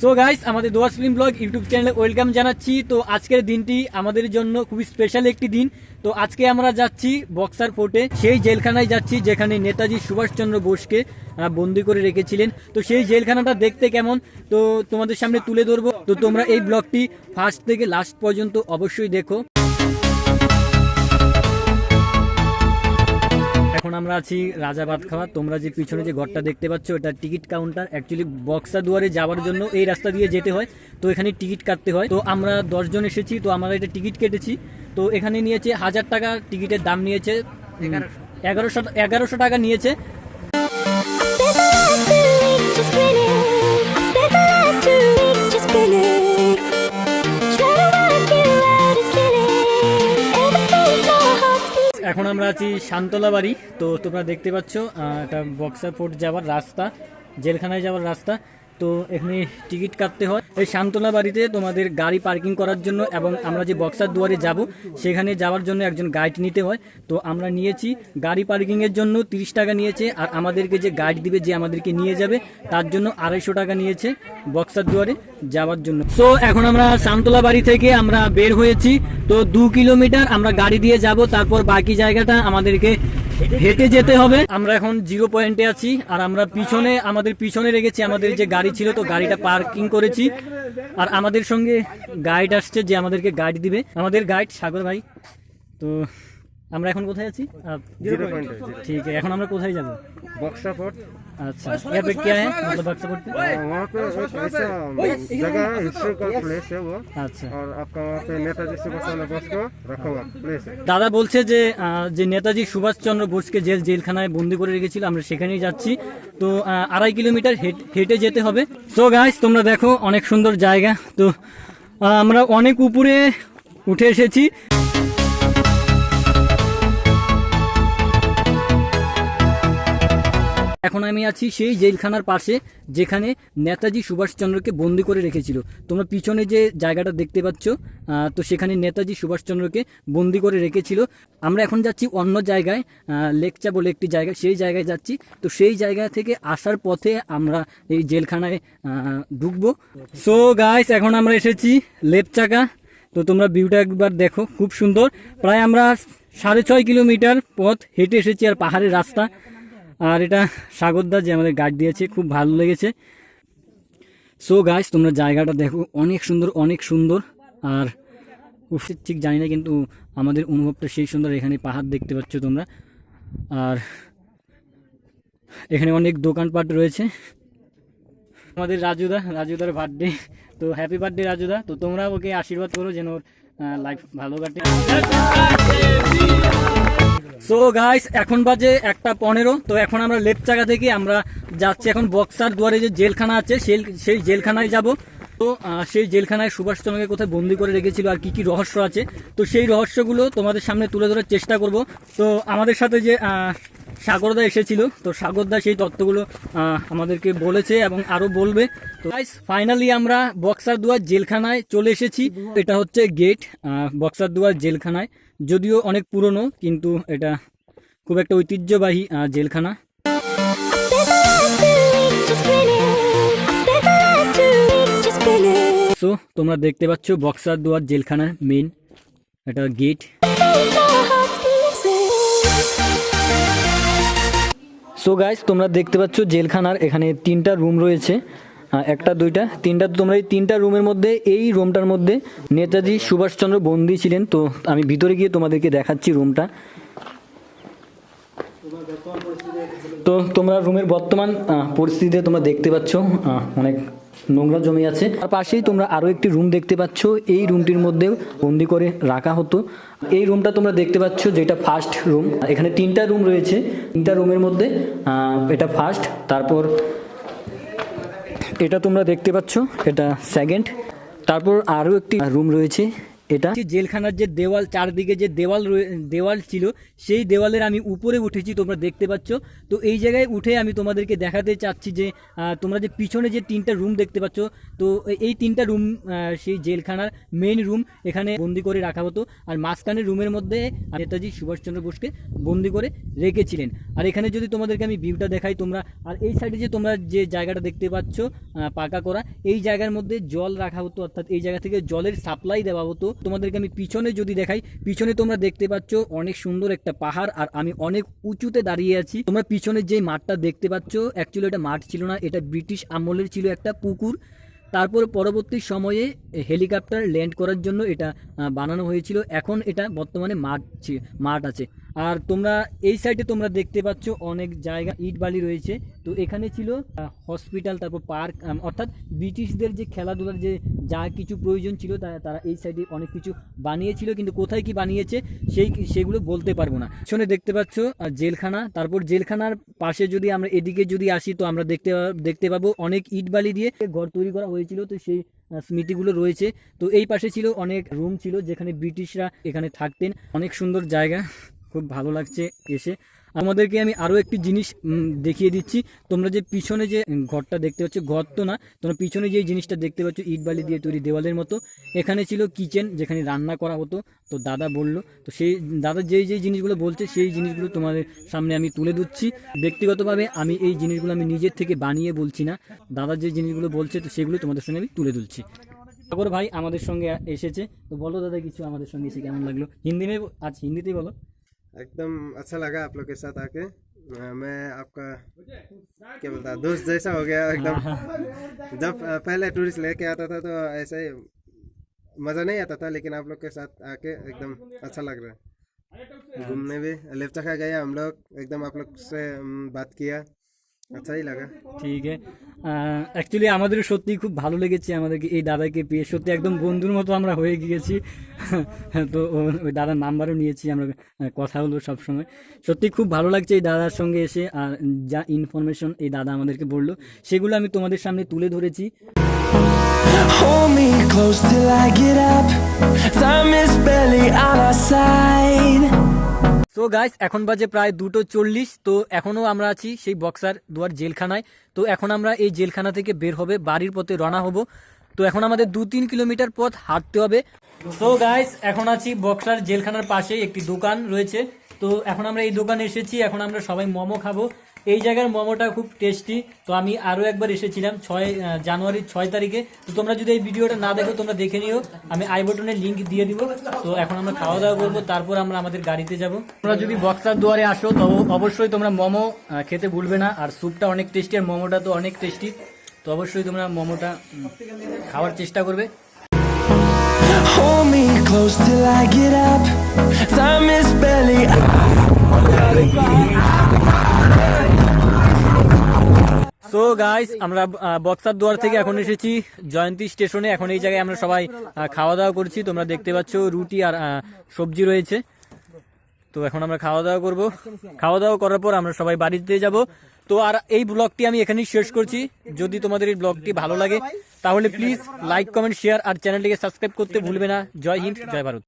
So guys আমাদের Dooars film blog YouTube চ্যানেলে welcome জানাচ্ছি। তো আজকের দিনটি আমাদের জন্য খুবই স্পেশাল একটি দিন। তো আজকে আমরা যাচ্ছি বক্সার ফোর্টে। সেই জেলখানায় যাচ্ছি যেখানে নেতাজি সুভাষচন্দ্র বোসকে বন্দি করে রেখেছিলেন। তো সেই জেলখানাটা দেখতে কেমন? তো তোমাদের সামনে তুলে ধরবো। তো তোমরা এই ব্লগটি ফার্স্ট থেকে লাস্ট পর্যন্ত অবশ্যই দেখো। এখন আমরা আছি রাজা খাওয়া তোমরা যে পিছনে যে ঘরটা দেখতে পাচ্ছ এটা টিকিট কাউন্টার। অ্যাকচুয়ালি বক্সা দুয়ারে যাওয়ার জন্য এই রাস্তা দিয়ে যেতে হয়। তো এখানে টিকিট কাটতে হয়। তো আমরা দশজন এসেছি তো আমরা এটা টিকিট কেটেছি। তো এখানে নিয়েছে হাজার টাকা টিকিটের দাম নিয়েছে। এগারোশো এগারোশো টাকা নিয়েছে। এখন আমরা আছি শান্তলা বাড়ি। তো তোমরা দেখতে পাচ্ছ এটা বক্সার ফোর্ট যাওয়ার রাস্তা, জেলখানায় যাওয়ার রাস্তা। তো এখানে টিকিট কাটতে হয়। এই শান্তলা বাড়িতে তোমাদের গাড়ি পার্কিং করার জন্য এবং আমরা যে বক্সার দুয়ারে যাব, সেখানে যাওয়ার জন্য একজন গাইড নিতে হয়। তো আমরা নিয়েছি, গাড়ি পার্কিংয়ের জন্য তিরিশ টাকা নিয়েছে আর আমাদেরকে যে গাইড দিবে যে আমাদেরকে নিয়ে যাবে, তার জন্য আড়াইশো টাকা নিয়েছে বক্সার দুয়ারে যাওয়ার জন্য। সো এখন আমরা শান্তলা বাড়ি থেকে আমরা বের হয়েছি। তো দু কিলোমিটার আমরা গাড়ি দিয়ে যাব, তারপর বাকি জায়গাটা আমাদেরকে হেঁটে যেতে হবে। আমরা এখন জিরো পয়েন্টে আছি আর আমরা পিছনে, আমাদের পিছনে রেখেছি আমাদের যে গাড়ি ছিল, তো গাড়িটা পার্কিং করেছি। আর আমাদের সঙ্গে গাইড আসছে যে আমাদেরকে গাইড দিবে। আমাদের গাইড সাগর ভাই। তো আমরা এখন কোথায় আছি जीरो पॉइंट है ঠিক আছে এখন আমরা কোথায় যাব बक्सा फोर्ट अच्छा यहाँ पे क्या है मतलब बक्सा फोर्ट पे? वहाँ पे एक ऐसा जगह है हिस्ट्रिकल प्लेस है वो আচ্ছা और आपका वहाँ पे नेताजी सुभाष चंद्र बोस को रखा हुआ प्लेस है দাদা বলছে যে আহ, যে নেতাজি সুভাষচন্দ্র বোসকে জেল জেলখানায় বন্দি করে রেখেছিল আমরা সেখানেই যাচ্ছি তো আহ, আড়াই কিলোমিটার হেট- হেঁটে যেতে হবে সো গাইস তোমরা দেখো অনেক সুন্দর জায়গা তো আহ, আমরা অনেক উপরে উঠে এসেছি এখন আমি আছি সেই জেলখানার পাশে, যেখানে নেতাজি সুভাষচন্দ্রকে বন্দি করে রেখেছিল। তোমরা পিছনে যে জায়গাটা দেখতে পাচ্ছ তো সেখানে নেতাজি সুভাষচন্দ্রকে বন্দি করে রেখেছিল। আমরা এখন যাচ্ছি অন্য জায়গায় লেকচা বলে একটি জায়গা, সেই জায়গায় যাচ্ছি। তো সেই জায়গা থেকে আসার পথে আমরা এই জেলখানায় ঢুকবো। সো গাইস এখন আমরা এসেছি লেপচাকা। তো তোমরা ভিউটা একবার দেখো, খুব সুন্দর। প্রায় আমরা সাড়ে ছয় কিলোমিটার পথ হেঁটে এসেছি আর পাহাড়ের রাস্তা। আর এটা সাগরদা যে আমাদের গাইড দিয়েছে, খুব ভালো লেগেছে। সো গাছ তোমরা জায়গাটা দেখো, অনেক সুন্দর অনেক সুন্দর। আর ঠিক জানি না কিন্তু আমাদের অনুভবটা সেই সুন্দর, এখানে পাহাড় দেখতে পাচ্ছ তোমরা। আর এখানে অনেক দোকানপাট রয়েছে। আমাদের রাজুদা রাজুদার বার্থডে তো হ্যাপি বার্থডে রাজুদা তো তোমরা ওকে আশীর্বাদ করো যেন ওর লাইফ ভালো কাটে। সো গাইস এখন বাজে একটা পনেরো। তো এখন আমরা লেফট জায়গা থেকে আমরা যাচ্ছি এখন বক্সার দুয়ারে যে জেলখানা আছে, সেই সেই জেলখানায় যাব। তো সেই জেলখানায় সুভাষচন্দ্রকে কোথায় বন্দি করে রেখেছিল আর কি কি রহস্য আছে, তো সেই রহস্যগুলো তোমাদের সামনে তুলে ধরার চেষ্টা করব। তো আমাদের সাথে যে সাগরদা এসেছিল, তো সাগরদা সেই তত্ত্বগুলো আমাদেরকে বলেছে এবং আরও বলবে। তো গাইস ফাইনালি আমরা বক্সার দুয়ার জেলখানায় চলে এসেছি। এটা হচ্ছে গেট বক্সার দুয়ার জেলখানায়। যদিও অনেক পুরনো, কিন্তু এটা খুব একটা ঐতিহ্যবাহী জেলখানা. সো তোমরা দেখতে পাচ্ছ বক্সার দুয়ার জেলখানার মেন এটা গেট. সো গাইস তোমরা দেখতে পাচ্ছ জেলখানার এখানে তিনটা রুম রয়েছে একটা, দুইটা, তিনটা তোমরা এই তিনটা রুমের মধ্যে, এই রুমটার মধ্যে নেতাজি সুভাষচন্দ্র বন্দি ছিলেন। তো আমি ভিতরে গিয়ে তোমাদেরকে দেখাচ্ছি রুমটা। তো তোমরা রুমের বর্তমান পরিস্থিতিতে তোমরা দেখতে পাচ্ছ অনেক নোংরা জমে আছে। তার পাশেই তোমরা আরও একটি রুম দেখতে পাচ্ছ, এই রুমটির মধ্যেও বন্দি করে রাখা হতো। এই রুমটা তোমরা দেখতে পাচ্ছ, যেটা ফার্স্ট রুম এখানে তিনটা রুম রয়েছে। তিনটা রুমের মধ্যে এটা ফার্স্ট তারপর এটা তোমরা দেখতে পাচ্ছ এটা সেকেন্ড তারপর আরও একটি রুম রয়েছে। এটা জেলখানার যে দেওয়াল, চারদিকে যে দেওয়াল দেওয়াল ছিল, সেই দেওয়ালের আমি উপরে উঠেছি, তোমরা দেখতে পাচ্ছ। তো এই জায়গায় উঠে আমি তোমাদেরকে দেখাতে চাচ্ছি যে তোমরা যে পিছনে যে তিনটা রুম দেখতে পাচ্ছ, তো এই তিনটা রুম সেই জেলখানার মেন রুম এখানে বন্দি করে রাখা হতো। আর মাঝখানের রুমের মধ্যে নেতাজি সুভাষচন্দ্র বোসকে বন্দি করে রেখেছিলেন। আর এখানে যদি তোমাদেরকে আমি ভিউটা দেখাই তোমরা, আর এই সাইডে যে তোমরা যে জায়গাটা দেখতে পাচ্ছ পাকা করা, এই জায়গার মধ্যে জল রাখা হতো, অর্থাৎ এই জায়গা থেকে জলের সাপ্লাই দেওয়া হতো। তোমাদেরকে আমি পিছনে যদি দেখাই, পিছনে তোমরা দেখতে পাচ্ছ অনেক সুন্দর একটা পাহাড়, আর আমি অনেক উঁচুতে দাঁড়িয়ে আছি। তোমরা পিছনে যে মাঠটা দেখতে পাচ্ছ অ্যাকচুয়ালি এটা মাঠ ছিল না, এটা ব্রিটিশ আমলের ছিল একটা পুকুর। তারপর পরবর্তী সময়ে হেলিকপ্টার ল্যান্ড করার জন্য এটা বানানো হয়েছিল। এখন এটা বর্তমানে মাঠ মাঠ আছে। আর তোমরা এই সাইডে তোমরা দেখতে পাচ্ছ অনেক জায়গা, ইট বালি রয়েছে। তো এখানে ছিল হসপিটাল তারপর পার্ক অর্থাৎ ব্রিটিশদের যে খেলাধুলার যে যা কিছু প্রয়োজন ছিল তারা এই সাইডে অনেক কিছু বানিয়েছিল, কিন্তু কোথায় কি বানিয়েছে, সেই, সেগুলো বলতে পারব না। পিছনে দেখতে পাচ্ছ জেলখানা, তারপর জেলখানার পাশে যদি আমরা, এদিকে যদি আসি, তো আমরা দেখতে দেখতে পাবো অনেক ইট বালি দিয়ে ঘর তৈরি করা হয়েছিল, তো সেই স্মৃতিগুলো রয়েছে। তো এই পাশে ছিল অনেক রুম ছিল, যেখানে ব্রিটিশরা এখানে থাকতেন। অনেক সুন্দর জায়গা। খুব ভালো লাগছে এসে। আমাদেরকে আমি আরও একটি জিনিস দেখিয়ে দিচ্ছি। তোমরা যে পিছনে যে ঘরটা দেখতে পাচ্ছ, ঘর তো না, তোমরা পিছনে যে জিনিসটা দেখতে পাচ্ছ, ইট বালি দিয়ে তৈরি দেওয়ালের মতো, এখানে ছিল কিচেন যেখানে রান্না করা হতো। তো দাদা বলল, তো সেই, দাদা যেই যেই জিনিসগুলো বলছে, সেই জিনিসগুলো তোমাদের সামনে আমি তুলে দিচ্ছি ব্যক্তিগতভাবে আমি এই জিনিসগুলো আমি নিজের থেকে বানিয়ে বলছি না। দাদা যে জিনিসগুলো বলছে, তো সেগুলো তোমাদের সঙ্গে আমি তুলে তুলছি ভাই আমাদের সঙ্গে এসেছে। তো বলো দাদা, কিছু আমাদের সঙ্গে এসে কেমন লাগল? হিন্দি में আচ্ছা হিন্দিতেই বলো। एकदम अच्छा लगा आप लोग के साथ आके। मैं आपका क्या बोलता है दोस्त जैसा हो गया एकदम। जब पहले टूरिस्ट लेके आता था तो ऐसे ही मज़ा नहीं आता था लेकिन आप लोग के साथ आके एकदम अच्छा लग रहा है। घूमने भी लेफ्टका गया हम लोग एकदम आप लोग से बात किया। আচ্ছাই লাগা। ঠিক অ্যাকচুয়ালি আমাদের সত্যি খুব ভালো লেগেছে আমাদেরকে এই দাদাকে পেয়ে। সত্যি একদম বন্ধুর মতো আমরা হয়ে গিয়েছি। তো ওই দাদার নাম্বারও নিয়েছি আমরা কথা হলো সবসময়। সত্যি খুব ভালো লাগছে এই দাদার সঙ্গে এসে আর যা ইনফরমেশন এই দাদা আমাদেরকে বলল সেগুলো আমি তোমাদের সামনে তুলে ধরেছি। Hold me close till I get up. Guys, এখন বাজে প্রায় দুটো চল্লিশ, তো এখনও আমরা আছি সেই বক্সার দুয়ার জেলখানায়। তো এখন আমরা এই জেলখানা থেকে বের হবে, বাড়ির পথে রানা হব। তো এখন আমাদের দু তিন কিলোমিটার পথ হাঁটতে হবে। সো গাইস এখন আছি বক্সার জেলখানার পাশে একটি দোকান রয়েছে। তো এখন আমরা এই দোকানে এসেছি, এখন আমরা সবাই মোমো খাব। এই জায়গার মোমোটা খুব টেস্টি তো আমি আরও একবার এসেছিলাম ছয় জানুয়ারির ছয় তারিখে। তো তোমরা যদি এই ভিডিওটা না দেখো তোমরা দেখে নিও। আমি আই বটনের লিঙ্ক দিয়ে দিব। তো এখন আমরা খাওয়া দাওয়া করব তারপর আমরা আমাদের গাড়িতে যাব। তোমরা যদি বক্সার দুয়ারে আসো তো অবশ্যই তোমরা মোমো খেতে ভুলবে না। আর স্যুপটা অনেক টেস্টি আর মোমোটা তো অনেক টেস্টি তো অবশ্যই তোমরা মোমোটা খাওয়ার চেষ্টা করবে। Hold me close till I get up. Time is barely. So guys আমরা বক্সার দুয়ার থেকে এখন এসেছি, জয়ন্তী স্টেশনে। এখন এই জায়গায় আমরা সবাই খাওয়া দাওয়া করছি। তোমরা দেখতে পাচ্ছ রুটি আর সবজি রয়েছে। তো এখন আমরা খাওয়া দাওয়া করব। খাওয়া দাওয়া করার পর আমরা সবাই বাড়িতে যাব। তো আর এই ব্লগটি আমি এখানেই শেষ করছি। যদি তোমাদের এই ব্লগটি ভালো লাগে, তাহলে প্লিজ লাইক কমেন্ট শেয়ার আর চ্যানেলটিকে সাবস্ক্রাইব করতে ভুলবে না। জয় হিন্দ, জয় ভারত।